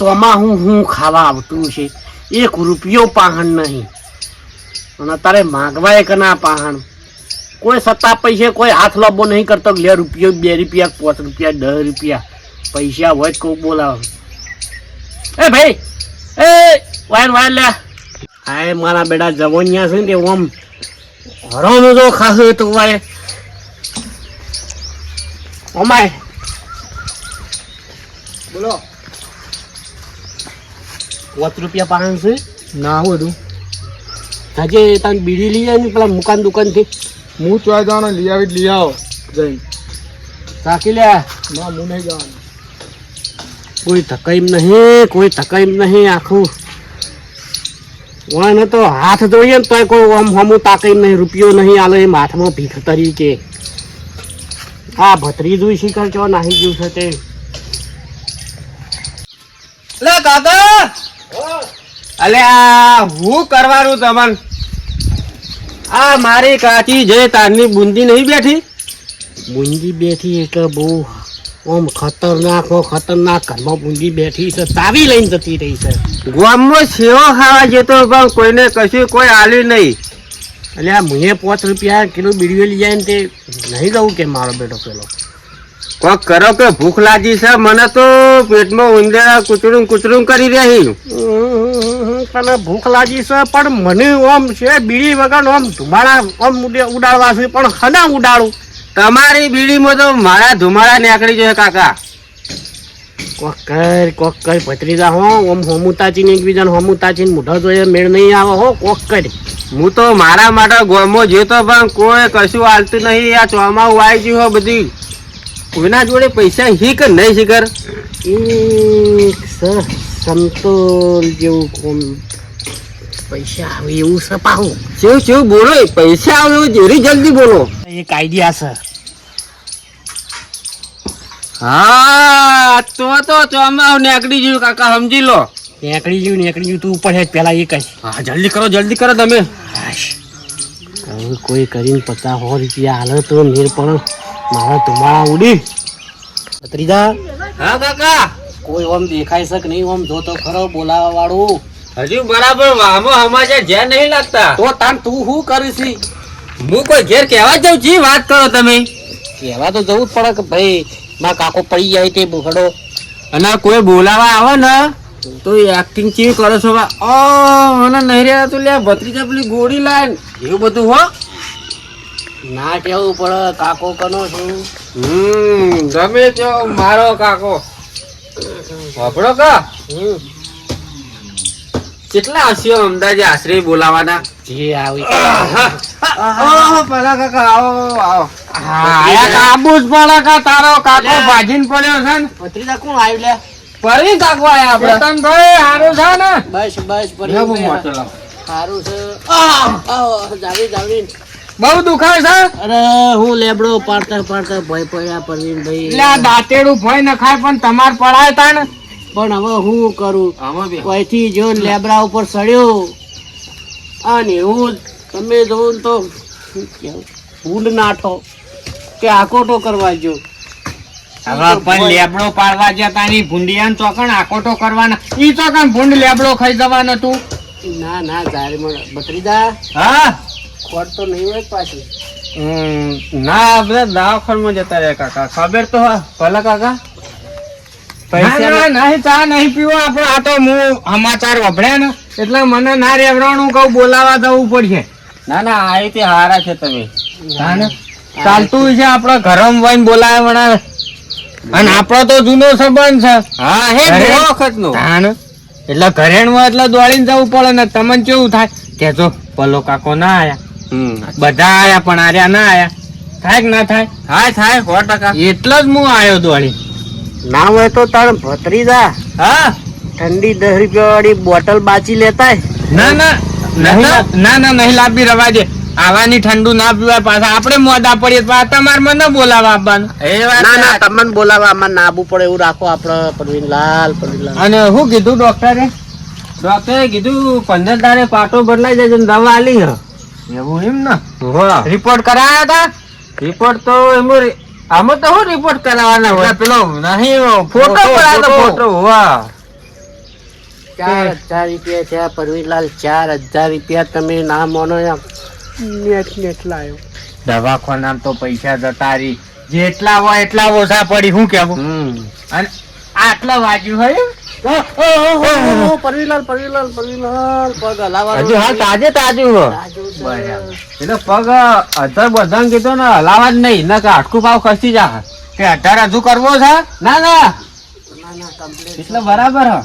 ચોમા હું હું ખાવા આવતું છે. એક રૂપિયો પાહણ નહીં. અને તારે માગવા એક ના પાહણ? કોઈ સત્તા પૈસે કોઈ હાથ લાંબો નહીં કરતો લે રૂપિયો, બે રૂપિયા, પાંચ રૂપિયા, દસ રૂપિયા. પૈસા હોય કોઈ બોલાવે. એ ભાઈ, એ વાયર વાયર લે. આ મારા બેટા જવનિયા છે ને ઓમ હરોનું જો ખાસું તો વાય ઓમાય. બોલો. પાંચ રૂપિયા પાહણ છે. ના બધું આજે તને બીડી લઈ જાય ને પેલા મુકાન દુકાનથી. હું ચોય જવાનો લઈ આવી લઈ આવો. જઈ. રાખી લે. ના હું નહીં જવાનું. કોઈ થકાઈમ નહીં કોઈ થકાઈમ નહીં આખું. વાને તો હાથ જોઈએ ને તોય કોઈ આમ હમું તાકઈમ નહીં રૂપિયો નહીં આલે એમ હાથમાં ભીખ તરીકે આ ભત્રીજું શીખર ચો નાહી ગયું છે તે. લે કાકા અલે આ હું કરવાનું તમને? આ મારી કાચી જે તારની બુંદી નહીં બેઠી? બુંદી બેઠી એટલે બહુ આમ ખતરનાક હો ખતરનાક ઘરમાં બુંદી બેઠી છે. તાવી લઈને જતી રહી છે. ગામમાં સેવો ખાવા જતો પણ કોઈને કશું કોઈ આલ્યું નહીં. એટલે આ મુએ પાંચ રૂપિયા કિલો બીડીઓ લઈ જાય ને તે નહીં દઉં કે મારો બેટો પેલો? કોક કરો કે ભૂખ લાગી છે મને તો પેટમાં ઉંદરા કૂતરું કૂતરું કરી રહી તને ભૂખ લાગી છે પણ મને ઓમ છે બીડી વગર ઓમ ધુમાડા ઓમ ઉડે- ઉડાડવા છે પણ ખના ઉડાડું? તમારી બીડીમાં તો મારા ધુમાડા નીકળી જાય કાકા. કોક કર કોક કર ભત્રીજા હો ઓમ હોમુતાચી ને એકબીજાને હોમુતાચી ને મોઢા જોઈએ મેળ નહીં આવે હો કોક કર. હું તો મારા માટે ગોમો જોતો પણ કોઈ કશું હાલતું નહીં આ ચોમાવું આવી ગયું હો બધી. કોઈના જોડે પૈસા શીખ નહીં શિખર? સમતોલ જેવું કોમ. પૈસા આવે એવું છે પાહું. શું શું બોલો? પૈસા આવે એવું જેરી જલ્દી બોલો. એક આઈડિયા છે. હા તો તો ચોમાવું નેકડી ગયું કાકા સમજી લો. નેકડી ગયું નેકડી ગયું તું ઉપર હેડ પહેલા એક જ. હા જલ્દી કરો જલ્દી કરો તમે. કોઈ કરીને પચાસ સો રૂપિયા હાલે તો મેર પણ મારા ધુમાડા ઉડી. ભત્રીજા હા કાકા. કોઈ ઓમ દેખાય છે કે નહીં ઓમ જોતો ખરો બોલાવા વાળું હજુ બરાબર વામો સમાચાર જ્યાં નહીં લાગતા. તો તાન તું શું કરીશી હું કોઈ ઘેર કહેવા જાઉં જી વાત કરો તમે. કહેવા તો જવું જ પડે કે ભાઈ મારા કાકો પડી જાય તે બુખડો અને કોઈ બોલાવા આવે ને તો એક્ટિંગ ચેવી કરો છો? ઓ મને નહીં રહ્યા તું લે ભત્રીજા પેલી ગોળી લાય એવું બધું હો? ના કેવું પડે કાકો કનો છું. હમ ગમે તે મારો કાકો. વાપડો કા? કેટલા હસ્યો અમદાવાદ આશરે બોલાવાના? જે આવી. પેલા કાકા આવો આવો આયા કાબુ જ પડે કા તારો કાકો. ભાજીને પડ્યો છે ને? ભત્રીજા કોણ આવી લે? પરી કાકો આયા આપણે. રતનભાઈ હારું છે ને? બસ બસ લાવો. સારું છે. જાવી જાવી. બહુ દુખાય છે? અરે હું લેબડો પાડતર પાડતર ભય પડ્યા પરવીનભાઈ. એટલે આ દાંતેડું ભય ન ખાય પણ તમાર પડાય તા ને પણ હવે હું કરું? આમાં કોઈથી જો લેબડા ઉપર સડ્યો? અને હું તમે જોઉં તો ભૂંડ નાઠો. કે આકોટો કરવા જો હવે પણ લેબડો પાડવા જતા ની ભૂંડિયાન ચોકણ આકોટો કરવાના? ઈ ચોકણ ભૂંડ લેબડો ખાઈ જવાનો તું ના ના મને બત્રીદા હા? ખોટ તો નહીં હોય પાછી. ના આપણે દવાખાનામાં જતા રહ્યા કાકા. ખબર તો ભલા કાકા? પૈસા નહીં. ચા નહીં પીવો. આપણે આ તો હું સમાચાર વભળ્યા ને એટલે મને ના રેવરાણું કહું બોલાવા જવું પડશે. ના ના આ રીતે હારા છે તમે. ચાલતું છે આપણા ઘરમ વહીને બોલાવે વણાવે. અને આપણો તો જૂનો સંબંધ છે. હા હે બહુ વખત નો? એટલે ઘરેણમાં એટલે દોડીને જવું પડે ને તમને કેવું થાય? કે જો પલો કાકો ના આયા. બધા આયા પણ આર્યા ના આયા. થાય કે ના થાય? થાય થાય સો ટકા. એટલો જ હું આવ્યો દોડી. ના હોય તો તાર ભત્રીદા હા? ઠંડી દસ રૂપિયા વાળી બોટલ બાચી લેતા ના ના ના ના ના નહીં લાંબી રવા દે. આવાની ઠંડુ ના પીવાય પાછા. આપણે મોદા પડીએ તો તમારે મને બોલાવા આપવાનું. ના ના તમને બોલાવા આમાં નાબુ પડે એવું રાખો આપડે પરવીનલાલ પરવીનલાલ અને શું કીધું ડોક્ટરે ડોક્ટરે કીધું પંદર તારે પાટો બદલાઈ જાય છે ને દવા આલી હ. એવું એમ ને? રિપોર્ટ કરાયા હતા? રિપોર્ટ તો એમાં આમાં તો શું રિપોર્ટ કરાવવાના હોય? પેલો નહીં ફોટો પડાયો ફોટો વાહ. ચાર હજાર રૂપિયા થયા પરવીલાલ ચાર હજાર રૂપિયા તમે ના માનો એમ. નેટ દવાખાનામાં તો પૈસા જતા રહી. જેટલા હોય એટલા ઓછા પડી હું કેવું? અને આટલા વાગ્યું હોય પરવીલાલ પરવીલાલ પરવીલાલ પગ હલાવવાનો હજુ હાલ તાજે તાજું હો તાજું છે. બરાબર. એટલે પગ અધર બધાને કીધું ને હલાવા જ નહીં ના કે આટકું ભાવ ખસી જા. કે અઢાર હજુ કરવો છે? ના ના. ના, ના, complete. એટલે બરાબર હ.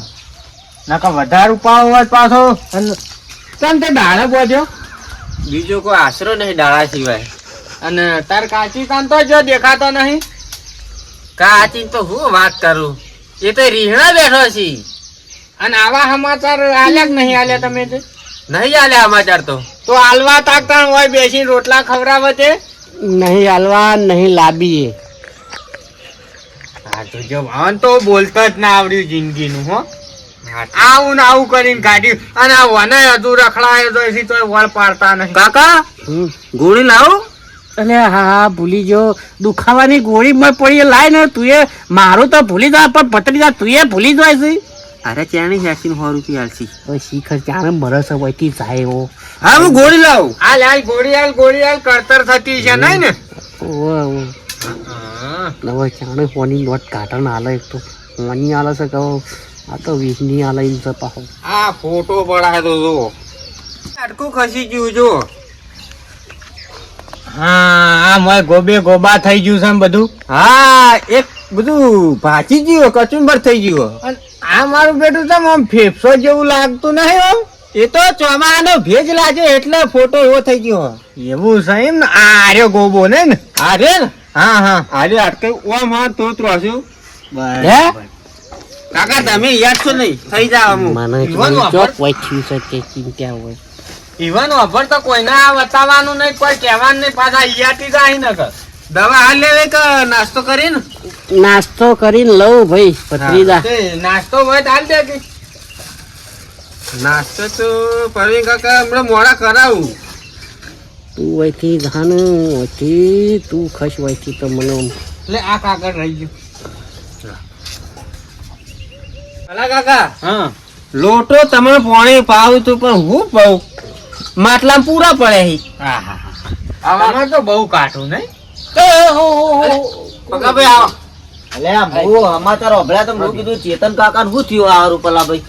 નકર વધારે ઉપાવ હોય પાછો. અને તને તે દાણા બોજો બીજો કોઈ આશરો નહીં દાણા સિવાય. અને તાર કાચી કામ તો જો દેખાતો નહીં? કાચી તો હું વાત કરું? એ તો રીહણા બેઠો છે. અને આવા સમાચાર આલ્યા કે નહીં આલ્યા તમે તે? નહીં આલ્યા સમાચાર તો. તો આલવા તાકતા હોય બેસીને રોટલા ખવડાવે તે? નહીં આલવા નહીં લાબીએ હા તો જવાન તો બોલતા જ ના આવડ્યું જિંદગીનું હો. આવું ને આવું કરીને કાઢ્યું. અને આ વને હજુ રખડાયો તો એથી તોય વળ પાડતા નહીં. કાકા. ગોળી લાવો. અલે હા ભૂલી ગયો. દુખાવાની ગોળી મત પડી એ લાય ને તું એ મારું તો ભૂલી જા પણ પતરી જા તું એ ભૂલી જાય છે. અરે ચાણી હેસીન હોરું રૂપિયા આલસી ઓય શીખર ચાર મરસ વહીથી જાય એવો. હા હું ગોળી લાવું. આ લાલ ગોળી આલ ગોળી આલ કરતર થતી છે નહીં ને? ઓ ઓ લવ ચાણે ફોની નોટ કાઢણ આલે એક તો. ફોની આલે છે કહો આ તો વીસની આલે ઇન છે આ ફોટો પડાય તો જો અટકું ખસી ગયું જો. હા આ મોય ગોબે ગોબા થઈ ગયું છે બધું? હા એક બધું ભાચી ગયું કચુંબર થઈ ગયું. આ મારું બેટું તો આમ ફેફસો જેવું લાગતું નહીં આમ એ તો ચોમાનો ભેજ લાગે એટલે ફોટો એવો થઈ ગયો. એવું છે એમ ને? આ આર્યો ગોબો ને ને? આરે હા હા. આરે અટકે ઓમ હા તો ત્રોસ્યું કાકા તમે યાદ છો નહીં? થઈ જાવ અમુક. મને છે ચિંતા હોય. ઈવન ઓફર તો કોઈને આ બતાવવાનું નહીં કોઈ કહેવાનું નહીં પાછા અહીંયાથી જાય ને દવા હાલ લેવે કે નાસ્તો કરીને? નાસ્તો કરીને લઉં ભાઈ પત્રીદા નાસ્તો હોય તો હાલ દે કે. નાસ્તો તો પરવીન કાકા હમણાં મોડા કરાવું. તું વહીથી ધાનું વહીથી તું ખસ વહીથી તો મને લે આ કાગળ રહી ગયું. અલા કાકા હા. લોટો તમે પાણી પાવું તું પણ હું પાઉં? માટલા પૂરા પડે હી. આમાં તો બહુ કાઠું નહીં? પગાભાઈ આવો. અલે આ બહુ સમાચાર હોભળ્યા તો મેં કીધું ચેતન કાકા શું થયું આ રૂપલા ભાઈ?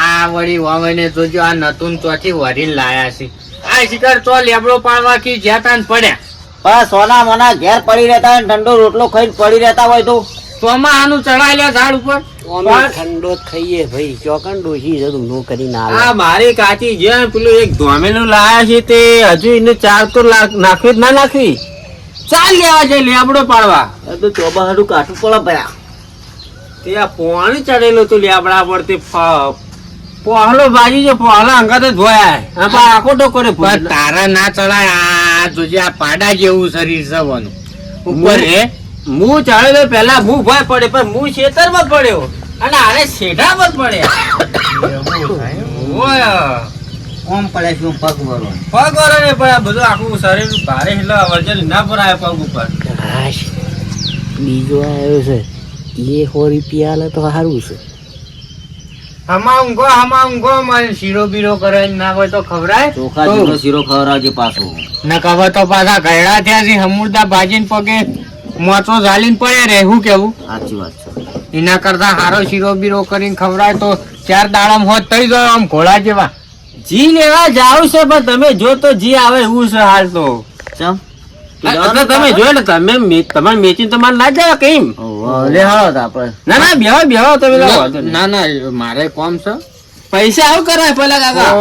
આ વળી વાવઈને જોજો આ નતુન ચોથી વરી લાયા છે. આ શિકાર ચો લેબડો પાડવા કી જ્યાં પડ્યા. પણ સોના મોના ઘેર પડી રહેતા ઠંડો રોટલો ખાઈને પડી રહેતા હોય તો? તોમાં આનું ચડાઈ લે ઝાડ ઉપર. અમે ઠંડો જ ખાઈએ ભાઈ ચોકન નો કરી ના આ મારી કાચી જે પેલું એક ધોમેલું લાયા છે તે હજુ એને ચાર તો નાખવી જ ના નાખવી ચાલ લેવા છે લેબડો પાડવા. તો ચોબા હાડું કાઠું પડે ભયા તે આ પોણી ચડેલું હતું લેબડા પર તે પહોળો બાજી છે પહોળા અંગાતે જ ધોયા આ આખો ટોકો રે તારા ના ચડાય આ જોજે આ પાડા જેવું શરીર છે ઉપર હે? હું ચડેલો પેલા હું ભય પડે પણ હું ખેતરમાં પડ્યો. અને આને શેઢા માં પડ્યા. કોમ પડે છે પગ ભરો પગ વાળો ને પણ આ બધું આખું શરીર ભારે હિલો વજન ના ભરાય પગ ઉપર. બીજો આવ્યો છે એ સો રૂપિયા લે તો સારું છે. હમા ઊંઘો હમા ઊંઘો મને શીરો બીરો કરે ના હોય તો ખવડાય. ચોખા શીરો ખવડાવજે પાછો. ના ખબર તો પાછા ગયડા થયા છે હમુરદા ભાજીને પગે. મોચો ઝાલીને પડે રે હું કેવું? સાચી વાત છે. એના કરતા હારો શીરો બીરો કરીને ખવડાય તો ચાર દાડામ હોત થઈ ગયો આમ ઘોડા જેવા. જી લેવા જાવ છે પણ તમે જો તો જી આવે એવું છે હાલ તો. ચમ? તમે જોયો ને તમે તમારે મેચિંગ તમારે ના જાય કેમ? ઓહો, લે હાલો તો આપણે. ના ના બેહો બેહો તમે ના ના મારે કોમ છે. પૈસા આવું કરાય પેલા કાકા.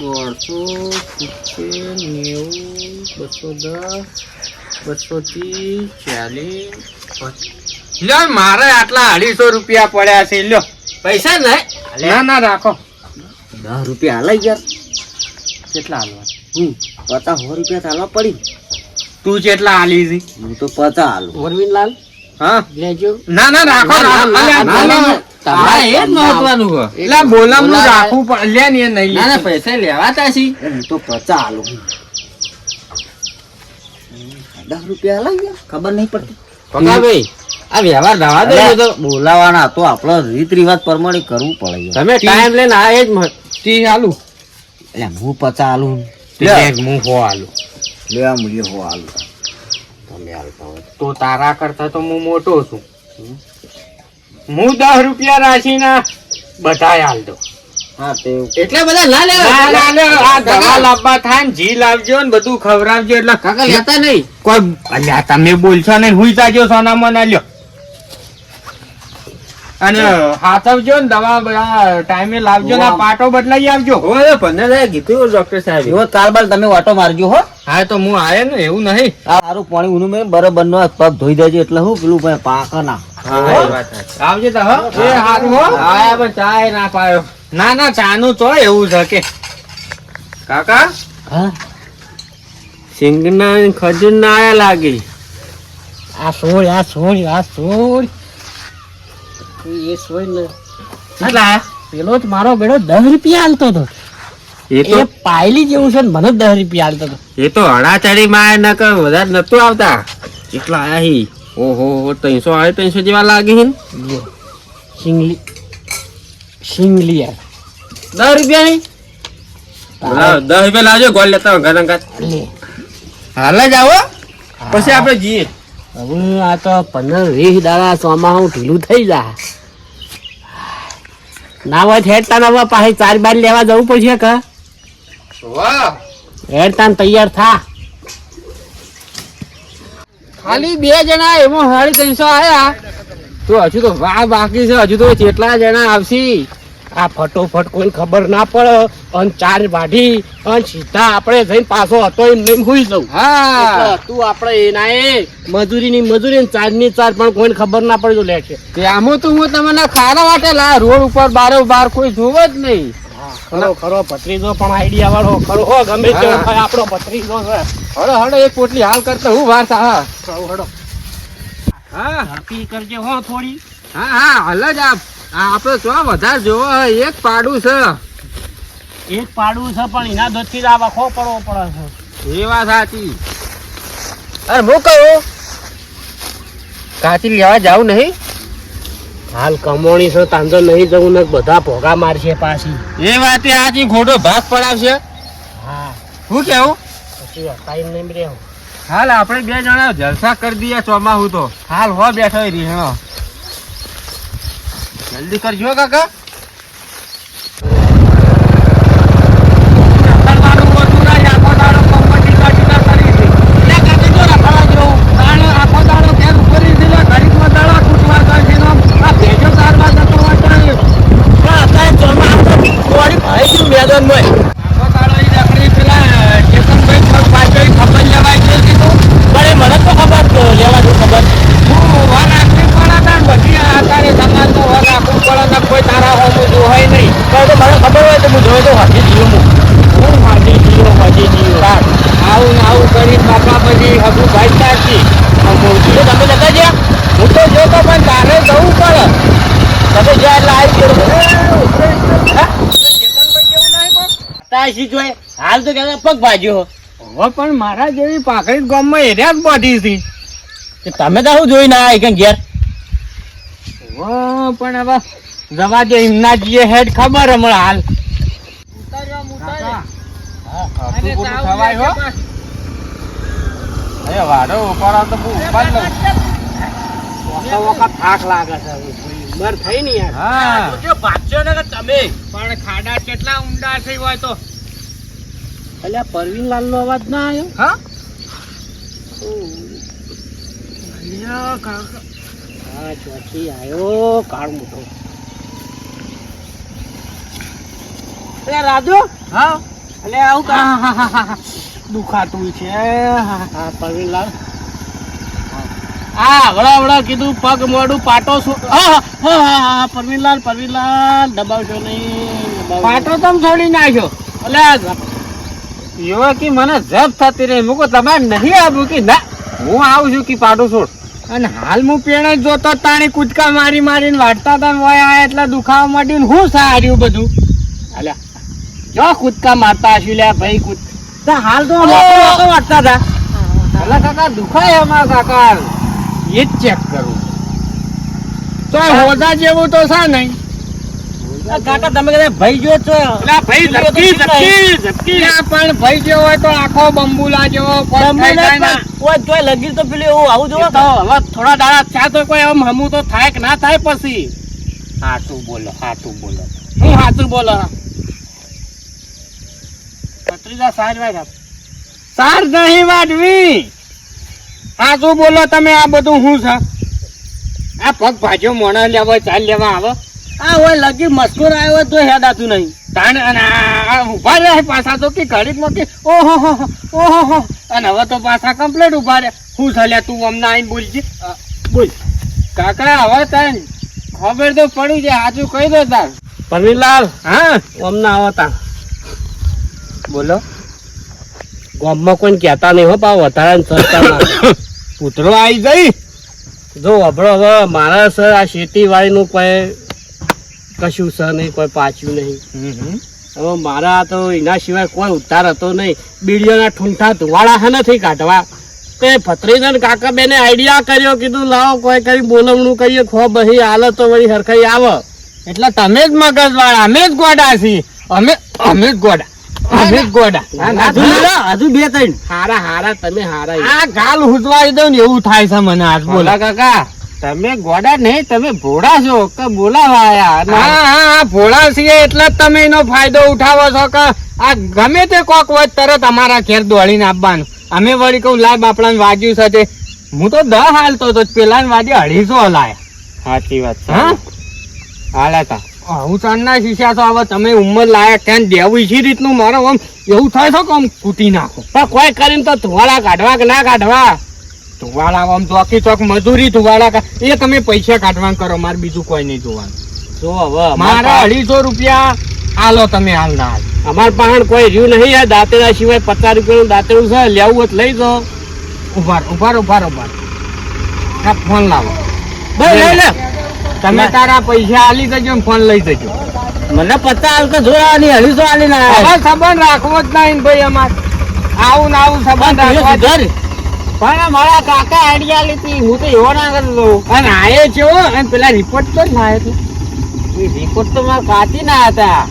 દોઢસો સિત્તેર નેવું બસો દસ બસો ત્રીસ ચાલીસ લ્યો મારે આટલા અઢીસો રૂપિયા પડ્યા છે લ્યો. પૈસા ને ના ના રાખો. દસ રૂપિયા હાલાઈ ગયા કેટલા હાલવા? હમ પચાસ સો રૂપિયા તો હાલવા પડી. તું કેટલા હાલી છે? હું તો પચાસ હાલું. વરવીનલાલ હા? લેજો. ના ના રાખો ના, બોલમ- ના, રાખવું પડે. લે ને નહીં ના, ના, પૈસા લેવાતા છે. તો પચાસ હાલું. દસ રૂપિયા ગયા ખબર નહીં પડતી. ભાઈ આ વ્યવહાર રવા દે તો. બોલાવાના તો આપણો રીત રિવાજ પ્રમાણે કરવું પડે. તમે ટાઈમ લઈને આ જ ટી હાલુ. એટલે હું પચા હાલુ. હું હો આલુ લેવા મળીએ હો હાલુ. તમે હાલતા હોય. તો તારા કરતા તો હું મોટો છું. હું દસ રૂપિયા રાશિના બધા હાલ દો હા તે એટલે બધા ના લેવા. ના લે આ દવા લાવવા થાય ને જી લાવજો ને બધું ખવડાવજો એટલે કાકા લેતા નહીં. કોઈ અલ્યા તમે બોલશો નહીં હુઈ જાજો સોનામાં ના લ્યો અને હાથવજો ને દવા બધા ટાઈમે લાવજો ને પાટો બદલાઈ આવજો. કીધું ડોક્ટર સાહેબ. એવો કાલબાલ તમે ઓટો મારજો હો. હા તો હું આયો ને એવું નહીં. આ સારું પાણી મેં બરોબર નો પગ ધોઈ દેજો એટલે હું પેલું ભાઈ પાકા ના. આવજો તો એ હારું હો. આયા પણ ચાય ના પાયો ના ના ચાનું તો એવું છે કે કાકા? હા. સિંગના ખજૂર ના આયા લાગે. આ સોળ આ સોળ આ સોળ એ સોળ ને ના પેલો જ મારો બેડો દસ રૂપિયા હાલતો હતો. એ તો પાયલી જેવું છે ને મને દસ રૂપિયા હાલતો હતો. એ તો હડાચડી માં ન કર વધારે નતું આવતા. કેટલા આયા હી? ઓહો ત્રણસો આવે ત્રણસો જેવા લાગે છે. શિંગલી શિંગલી યાર દસ રૂપિયા નહીં? દસ રૂપિયા લાવજો ગોળ લેતા ઘર. અંગાત હાલ જ આવો. પછી આપણે જઈએ. હવે આ તો પંદર વીસ દાડા ચોમાસું ઢીલું થઈ જાય ના હોય તો હેડતા ના હોય પાછી ચાર બાર લેવા જવું પડશે કે? વાહ. હેડતા તૈયાર થા. ખાલી બે જણા એમાં સાડી ત્રણસો આયા. તો હજુ તો વાહ બાકી છે હજુ તો કેટલા જણા આવશે. આ ફટોફટ કોઈ ખબર ના પડે. અને ચાર વાઢી અને સીધા આપણે જઈને પાછો હતો એમ નહીં હુઈ જવું હા. તું આપણે એના એ મજૂરીની મજૂરી ને ચારની ચાર પણ કોઈને ખબર ના પડે તો લે છે. ત્યાંમાં તો હું તમને ખારા વાટેલા રોડ ઉપર બારો બાર કોઈ જોવે જ નહીં. ખરો ખરો ભત્રીજો પણ આઈડિયા વાળો ખરો હો ગમે તે. હોય, આપણો ભત્રીજો છે. હડો હડો એક પોટલી હાલ કરતા હું વાર હા. હળો. હા. ઝડપી કરજે હો થોડી. હા હા હાલ જ આપ. આપણે તો વધારે જોવો એક પાડું છે. એક પાડું છે પણ એના દોથી આ વખો પડવો પડે છે. એ વાત સાચી. અરે હું કહું? કાચી લેવા જાવ નહીં? હાલ કમોણી છો તાંજો નહીં જવું ને બધા ભોગા મારશે પાછી. એ વાતે આજી ખોટો ભાગ પડાવશે? હા. હું કેવું? પછી ટાઈમ નહીં રહેવું હાલ આપણે બે જણા જલસા કરી દઈએ ચોમાહું તો. હાલ હો બેઠો રહી હા જલ્દી કરજો કાકા મને તો ખબર જ લેવા દઉં ખબર કોઈ તારા હોમું જોવાય નહીં પણ તો મને ખબર તો જોઈ હાથી જીવ હું હાથી જીવ હાથી જીવ. આવું ને આવું કરી બાપા પછી હજુ ભાઈ તારથી તમે જતા જ્યાં હું તો જોતો પણ તારે જવું પડે. તમે જ્યાં એટલે આવી ગયો તાશી જોઈ હાલ તો કહેતા પગ ભાજ્યો હવે પણ મારા જેવી પાકડી ગામમાં એરિયા જ બધી હતી તમે તો શું જોઈને આવ્યા કે ઘેર? પણ હવે જવા દે એમના જે હેડ ખબર હમણાં હાલ. થવાય હો. અરે વાડો ઉપાડો તો બહુ ઉપાડ લો. વખત વખત થાક લાગે છે. ઉંમર થઈ ને યાર. હા. જો ભાગશો ને તમે? પણ ખાડા કેટલા ઊંડા થઈ હોય તો. એટલે પરવીનલાલ નો અવાજ ના આવ્યો? હા? અલ્યા કાકા હા ચોથી આવ્યો કાળ મોટો. રાજો? હા? અલે આવું કા દુખાતું છે. હા પરવીનલાલ હા વડા વડા કીધું પગ મોડું પાટો પરવીનલાલ પરવીનલાલ દબાવજો નહીં. પાટો તમ છોડી નાખ્યો. અલ્યા એવા કે મને જપ થતી રહી. મૂકો તમારે નહીં આવું કે ના. હું આવું છું કે પાટો છોડ. અને હાલ હું પેણે જ જોતો તાણી કૂદકા મારી મારીને વાટતા હતા હોય આ એટલા એટલે દુખાવા માંડ્યું હું સાર્યું બધું. અલ્યા જો કૂદકા મારતા હશું લ્યા ભાઈ કૂદ હાલ તો વાટતા હતા. પેલા કાકા દુખાય એમાં કાકા. એ જ ચેક કરું. તો હોદા જેવું તો છે નહીં. કાકા તમે કદાચ ભાઈ જો છો. ભાઈ ઝપકી ઝપકી ઝપકી. પણ ભાઈ જેવો હોય તો આખો બંબુલા જેવો ઓય તોય લગી તો પેલું એવું આવું જોવો. તો હવે થોડા દાડા થયા તો કોઈ આમ હમું તો થાય કે ના થાય પછી. હાતું બોલો હાતું બોલો. હું હાતું બોલો? પત્રીજા સાર વાગ્યા સાર નહીં વાટવી આ શું બોલો તમે આ બધું શું છે? આ પગ ભાજ્યો મોણા લેવા ચાલ લેવા આવો. આ હોય લગી મસ્કુર આવ્યો તો હેડાતું નહીં. તાણ અને ઊભા રહે પાછા તો કે ઘડીકમાં કે ઓહો હો હો, ઓહો હો. અને હવે તો પાછા કમ્પ્લેટ ઊભા રહે. શું થયા તું અમને આવીને બોલજે બોલ. કાકા હવે તાન ખબર તો પડી છે હાજુ કહી દો તાર પરવીલાલ હા? અમને આવતા બોલો. ગામમાં કોઈ કહેતા નહીં હો પાવ વધારે સરકારના કૂતરો આવી જઈ જો અભડો હવે મારા સર આ ખેતીવાડીનું કોઈ કશું સર નહીં કોઈ પાછું નહીં. હવે મારા તો એના સિવાય કોઈ ઉતાર હતો નહીં. બીડીઓના ઠૂંઠા ધુવાળા હે નથી કાઢવા. તે ભત્રીજા ને કાકા બેને આઈડિયા કર્યો કીધું લાવો કોઈ કરી બોલવણું કરીએ ખો બહી હાલે તો વળી હરખાઈ આવે. એટલે તમે જ મગજ વાળા અમે જ ગોડા છીએ. અમે અમે જ ગોડા. હજુ ના. લો, હજુ બે ત્રણ. હારા હારા તમે હારા. આ ગાલ હુજવાઈ દઉં ને એવું થાય છે મને આજ બોલા. કાકા તમે ગોડા નહીં તમે ભોળા છો. કે બોલાવા આયા. હા હા હા ભોળા છીએ એટલે જ તમે એનો ફાયદો ઉઠાવો છો કે આ ગમે તે કોક હોય તરત અમારા ઘેર દોડીને આપવાનું અમે વળી કહું લાય બાપડાને વાગ્યું છે તે. હું તો દહ હાલતો તો પેલા વાજે અઢીસો હલાયા. સાચી વાત હા? હાલા તા હું ચાંદના શીશા તો હવે તમે ઉંમર લાયક ક્યાં દેવું છે રીતનું? મારો આમ એવું થાય કે આમ કૂટી નાખો? પણ કોઈ કરીને તો ધુવાળા કાઢવા કે ના કાઢવા? ધુવાળા આમ ચોકી ચોક મજૂરી ધુવાળા એ તમે પૈસા કાઢવાનું કરો મારે બીજું કોઈ નહીં જોવાનું. જો હવે મારે અઢીસો રૂપિયા હાલો તમે હાલ ના અમાર પાસે કોઈ રહ્યું નહીં આ દાંતેડા સિવાય પચાસ રૂપિયાનું દાંતેડું છે લેવું હોય લઈ દો ઉભાર ઉભાર ઉભાર ઉભાર. આ ફોન લાવો. ભાઈ લઈ લે. તમે તારા પૈસા આલી દેજો ફોન લઈ દેજો. મને પચાસ હાલ તો જોડાવાની તો આલી ના હવે સંબંધ રાખવો જ નહીં ભાઈ અમાર. આવું ને આવું સંબંધ રાખવો પણ મારા કાકા આઈડિયા લીધી હું તો એવો ના કરતો અને આયે છે અને પેલા રિપોર્ટ તો ના આવ્યો રિપોર્ટ તો મારા કાચી ના હતા.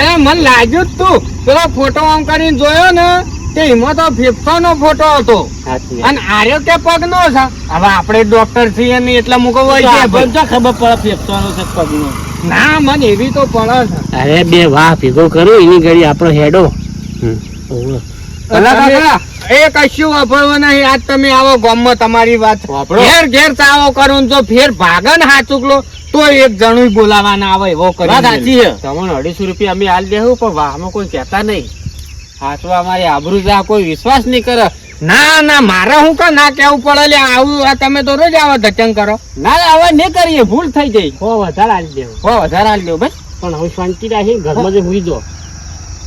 અરે મને લાગ્યું જ તું. પેલો ફોટો આમ કરીને જોયો ને તે એમાં તો ફેફસા નો ફોટો હતો અને આર્યો કે પગ નો છે? હવે આપણે ડોક્ટર છીએ ને એટલે મુકો છે. આપણને તો ખબર પડે ફેફસાનો છે પગનો? ના મને એવી તો પડે છે. અરે બે વાહ ભેગો કરો એની ઘડી આપણો હેડો. એ કશું વાપરવું નહીં. આજ તમે આવો ગામમાં તમારી વાત. ઘેર ઘેર ચાવો કરો ને જો ફેર ભાગન હાચુકલો તો એક જણું બોલાવાના આવે એવો કરી સાચી છે. તમને અઢીસો રૂપિયા અમે હાલ દેવું પણ વાહમાં કોઈ કહેતા નહીં. હાચવા અમારી આબરૂ જા કોઈ વિશ્વાસ નહીં કરે. ના ના મારે હું કા ના કેવું પડે લે આવું આ તમે તો રોજ આવા ધચંગ કરો. ના ના હવે નહીં કરીએ ભૂલ થઈ ગઈ. હો વધારે આલી દેવું. હો વધારે આલી દો ભાઈ. પણ હવે શાંતિ રાખી ઘરમાં જે હુઈ દો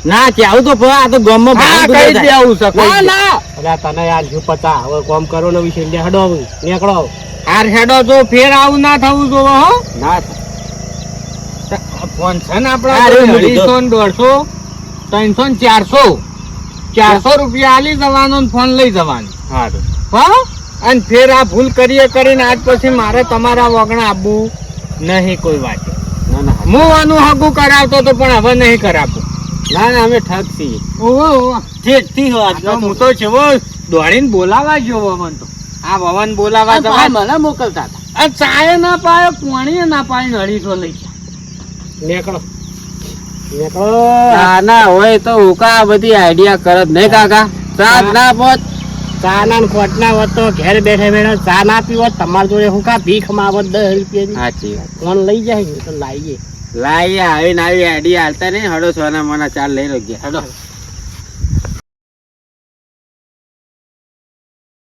ના કે આવું તો આ તો ગામમાં હા કઈ થાય. દેવું છે ના ના. અલ્યા તને યાર જો પતા હવે કોમ કરો ને વિશે લે હડો હવે નીકળો હાર હેડો જો ફેર આવું ના થવું જોવો હો. ના. ફોન છે ને હા, ને દોઢસો. ત્રણસો ને ચારસો. ચારસો રૂપિયા આલી જવાનો ફોન લઈ જવાનો. હા? અને ફેર આ ભૂલ કરીએ કરીને આજ પછી મારે તમારા વગણા આપવું નહીં કોઈ વાત. હું આનું હગું કરાવતો તો પણ હવે નહીં કરાવતો. ના ના અમે ઠગ છીએ. ઓહો. ઠીક હો હું તો છેવો દોડીને બોલાવા ગયો વવન તો. આ વવન બોલાવા જવા. મને મોકલતા હતા. આ ચાય ના પાયો પાણી ના પાય અઢીસો લઈ જા. નીકળો નીકળો. ના હોય તો ઉકા બધી આઈડિયા કરત નહીં કાકા. ચા ના પોત ચાના ને પોટ ના હોત તો ઘેર બેઠે બેઠે ચા ના પીવો તમારી જોડે હું કા ભીખ માવત દસ રૂપિયા સાચી વાત. કોણ લઈ જાય? ને તો લાવીએ લાવીએ આવીને આવી આઈડિયા હાલતા નહીં. હડો સોના મને ચાલ લઈ રહ્યો ગયા હડો.